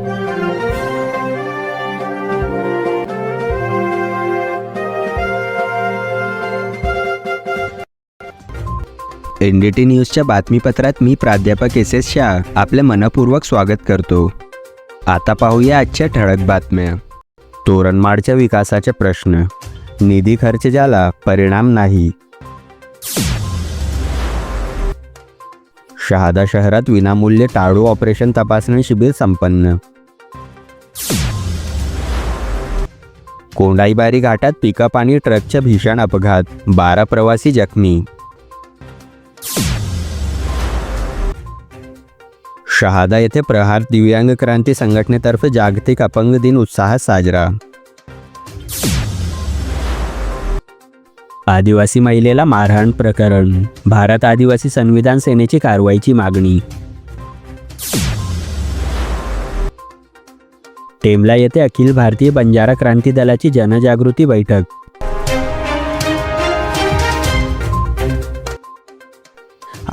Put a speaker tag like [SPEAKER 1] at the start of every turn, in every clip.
[SPEAKER 1] N D T न्यूजच्या बातमीपत्रात मी प्राध्यापक S S Shah आपले मनपूर्वक स्वागत करतो. आता पाहूया आजच्या ठळक बातम्या. तोरणमाडच्या विकासाचे प्रश्न. निधी खर्च झाला परिणाम नाही. शहादा शहरात विनामूल्य टाळू ऑपरेशन तपासणी शिबिर संपन्न. कोंडाईबारी घाटात पिकअप आणि ट्रकच्या भीषण अपघात बारा प्रवासी जखमी. शहादा येथे प्रहार दिव्यांग क्रांती संघटनेतर्फे जागतिक अपंग दिन उत्साहात साजरा. आदिवासी महिलेला मारहाण प्रकरण भारत आदिवासी संविधान सेनेची कारवाईची मागणी. टेमला येथे अखिल भारतीय बंजारा क्रांती दलाची जनजागृती बैठक.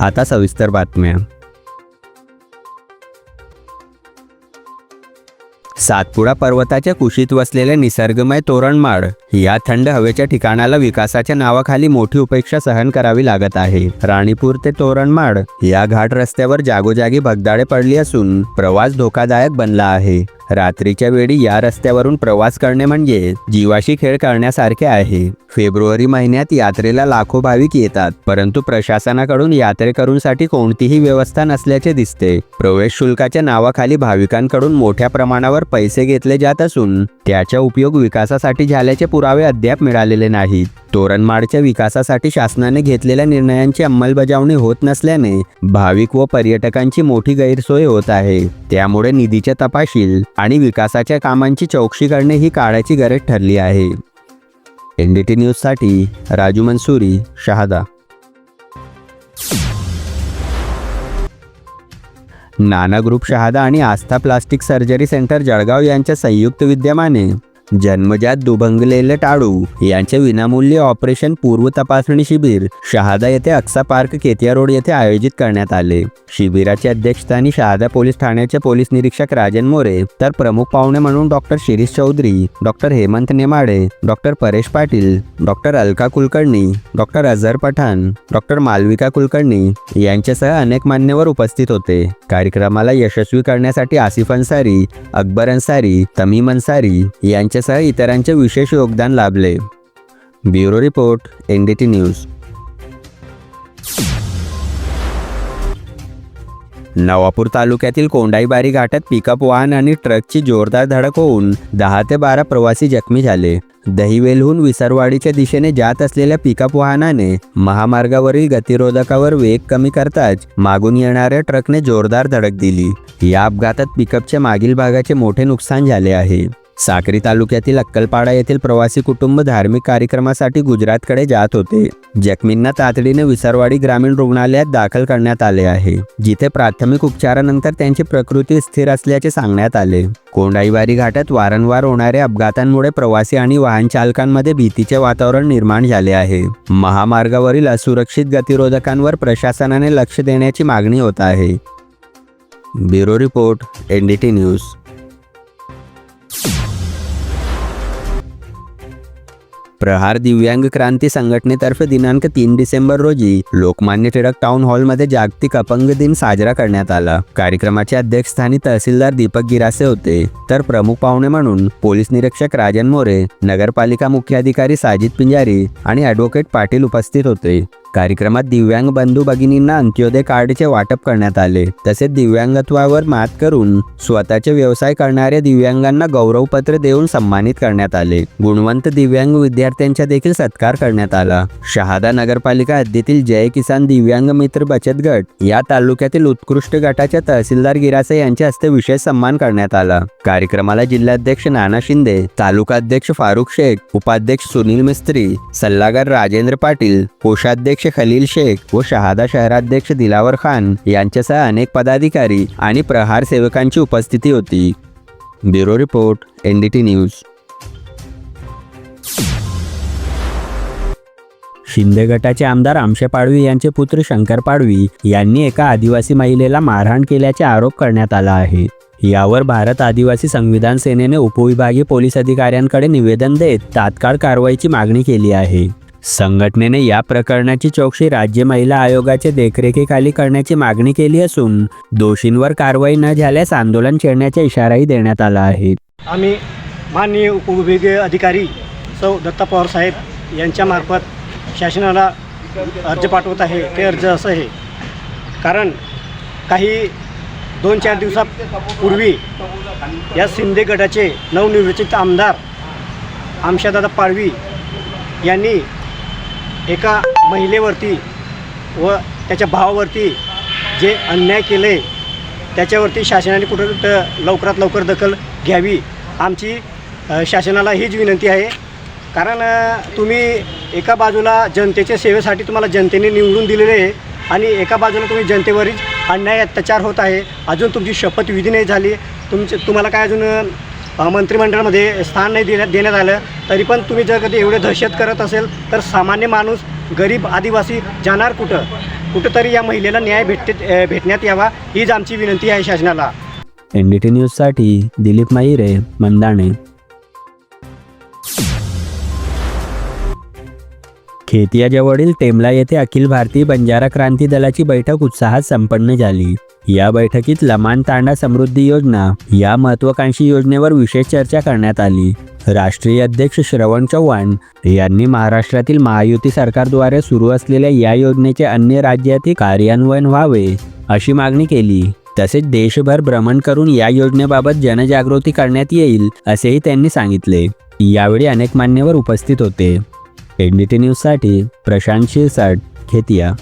[SPEAKER 1] आता सविस्तर बातम्या. सातपुडा पर्वताच्या कुशीत वसलेले निसर्गमय तोरणमाळ या थंड हवेच्या ठिकाणाला विकासाच्या नावाखाली मोठी उपेक्षा सहन करावी लागत आहे. राणीपूर ते तोरणमाळ या घाट रस्त्यावर जागोजागी भगदाडे पडली असून प्रवास धोकादायक बनला आहे. रात्रीच्या वेळी या रस्त्यावरून प्रवास करणे म्हणजे जीवाशी खेळ करण्यासारखे आहे. फेब्रुवारी महिन्यात यात्रेला लाखो भाविक येतात परंतु प्रशासनाकडून यात्रेकरूंसाठी कोणतीही व्यवस्था नसल्याचे दिसते. प्रवेश शुल्काच्या नावाखाली भाविकांकडून मोठ्या प्रमाणावर पैसे घेतले जात असून त्याचा उपयोग विकासासाठी झाल्याचे पुरावे अद्याप मिळालेले नाहीत. तोरणमाडच्या विकासासाठी शासनाने घेतलेल्या निर्णयांची अंमलबजावणी होत नसल्याने भाविक व पर्यटकांची मोठी गैरसोय होत आहे. त्यामुळे निधीच्या तपाशील आणि विकासाच्या कामांची चौकशी करणे ही काळाची गरज ठरली आहे. एनडीटी न्यूजसाठी राजू मनसुरी शहादा. नाना ग्रुप शहादा आणि Astha plastic surgery centre Jalgaon यांच्या संयुक्त विद्यमाने. जन्मजात दुभंगलेले टाळू. यांचे विनामूल्य ऑपरेशन पूर्व तपासणी शिबिर शहादा येथे अक्सा पार्क केतिया रोड येथे आयोजित करण्यात आले. शिबिराचे अध्यक्षस्थानी शहादा पोलीस ठाण्याचे पोलीस निरीक्षक राजन मोरे तर प्रमुख पाहुणे म्हणून doctor Shirish Chaudhari doctor Hemant Nemade doctor Paresh Patil doctor Alka Kulkarni doctor Azhar Pathan doctor Malvika Kulkarni यांच्यासह अनेक मान्यवर उपस्थित होते. कार्यक्रमाला यशस्वी करण्यासाठी आसिफ अन्सारी अकबर अन्सारी तमीम अन्सारी यांच्यासह इतरांचे विशेष योगदान लाभले. Bureau report N D T news. Navapur तालुक्यातील कोंडाईबारी घाटात पिकअप वाहन आणि ट्रकची जोरदार धडक होऊन दहा ते बारा प्रवासी जखमी झाले. दहिवेलहून विसरवाडीच्या दिशेने जात असलेल्या पिकअप वाहनाने महामार्गावरील गतिरोधकावर वेग कमी करताच मागून येणाऱ्या ट्रकने जोरदार धडक दिली. या अपघातात पिकअपच्या मागील भागाचे मोठे नुकसान झाले आहे. साक्री तालुक्यातील अक्कलपाडा येथील प्रवासी कुटुंब धार्मिक कार्यक्रमासाठी गुजरातकडे जात होते. जखमींना तातडीने विसरवाडी ग्रामीण रुग्णालयात दाखल करण्यात आले आहे जिथे प्राथमिक उपचारानंतर त्यांची प्रकृती स्थिर असल्याचे सांगण्यात आले. कोंडाईवारी घाटात वारंवार होणाऱ्या अपघातांमुळे प्रवासी आणि वाहन चालकांमध्ये भीतीचे वातावरण निर्माण झाले आहे. महामार्गावरील असुरक्षित गतिरोधकांवर प्रशासनाने लक्ष देण्याची मागणी होत आहे. Bureau report N D T news. Prahar Divyang Kranti संघटनेतर्फे दिनांक तीन डिसेंबर रोजी लोकमान्य टिळक टाउन हॉलमध्ये जागतिक अपंग दिन साजरा करण्यात आला. कार्यक्रमाच्या अध्यक्षस्थानी तहसीलदार दीपक गिरासे होते. तर प्रमुख पाहुणे म्हणून पोलीस निरीक्षक राजन मोरे नगरपालिका मुख्याधिकारी साजिद पिंजारी आणि ॲडव्होकेट पाटील उपस्थित होते. कार्यक्रमात दिव्यांग बंधू भगिनींना अंत्योदय कार्डचे वाटप करण्यात आले. तसेच दिव्यांगत्वावर मात करून स्वतःचे व्यवसाय करणाऱ्या दिव्यांगांना गौरवपत्र देऊन सन्मानित करण्यात आले. गुणवंत दिव्यांग विद्यार्थ्यांचा देखील सत्कार करण्यात आला. शहादा नगरपालिका हद्दीतील जय किसान दिव्यांग मित्र बचत गट या तालुक्यातील उत्कृष्ट गटाच्या तहसीलदार गिरासे यांच्या हस्ते विशेष सन्मान करण्यात आला. कार्यक्रमाला जिल्हाध्यक्ष नाना शिंदे तालुका अध्यक्ष फारुख शेख उपाध्यक्ष सुनील मिस्त्री सल्लागार राजेंद्र पाटील कोषाध्यक्ष खलील शेख व शहादा शहराध्यक्ष दिलावर खान यांच्यासह अनेक पदाधिकारी आणि प्रहार सेवकांची उपस्थिती होती. Bureau report N D T news. Shinde गटाचे आमदार आमशे पाडवी यांचे पुत्र शंकर पाडवी यांनी एका आदिवासी महिलेला मारहाण केल्याचा आरोप करण्यात आला आहे. यावर भारत आदिवासी संविधान सेनेने उपविभागीय पोलीस अधिकाऱ्यांकडे निवेदन देत तात्काळ कारवाईची मागणी केली आहे. संघटनेने या प्रकरणाची चौकशी राज्य महिला आयोगाच्या देखरेखीखाली करण्याची मागणी केली असून दोषींवर कारवाई न झाल्यास आंदोलन छेडण्याचा इशाराही देण्यात आला आहे.
[SPEAKER 2] आम्ही माननीय उपविभागीय अधिकारी सौ दत्ता पवार साहेब यांच्यामार्फत शासनाला अर्ज पाठवत आहे. ते अर्ज असं आहे. कारण काही दोन चार दिवसापूर्वी या शिंदे गटाचे नवनिर्वाचित आमदार आमशादादा पाडवी यांनी एका महिलेवरती व त्याच्या भावावरती जे अन्याय केले त्याच्यावरती शासनाने कुठं कुठं लवकरात लवकर दखल घ्यावी आमची शासनाला हीच विनंती आहे. कारण तुम्ही एका बाजूला जनतेच्या सेवेसाठी तुम्हाला जनतेने निवडून दिलेले आहे आणि एका बाजूला तुम्ही जनतेवरच अन्याय अत्याचार होत आहे. अजून तुमची शपथविधी नाही झाली. तुमचे तुम्हाला काय अजून मंत्रिमंडळामध्ये स्थान नाही देण्यात देण्यात आलं. तरी पण तुम्ही जर कधी एवढे दहशत करत असेल तर सामान्य माणूस गरीब आदिवासी जाणार कुठं? कुठंतरी या महिलेला न्याय भेटते भेटण्यात यावा हीच आमची विनंती आहे शासनाला.
[SPEAKER 1] एन डी टी न्यूजसाठी दिलीप माहिरे मंदाणे. खेतियाजवळील टेमला येथे अखिल भारतीय बंजारा क्रांती दलाची बैठक उत्साहात संपन्न झाली. या बैठकीत लमान तांडा समृद्धी योजना या महत्वाकांक्षी योजनेवर विशेष चर्चा करण्यात आली. राष्ट्रीय अध्यक्ष श्रवण चव्हाण यांनी महाराष्ट्रातील महायुती सरकारद्वारे सुरू असलेल्या या योजनेचे अन्य राज्यातही कार्यान्वयन व्हावे अशी मागणी केली. तसेच देशभर भ्रमण करून या योजनेबाबत जनजागृती करण्यात येईल असेही त्यांनी सांगितले. यावेळी अनेक मान्यवर उपस्थित होते. एनडीटी न्यूजसाठी प्रशांत शिरसाट खेतिया.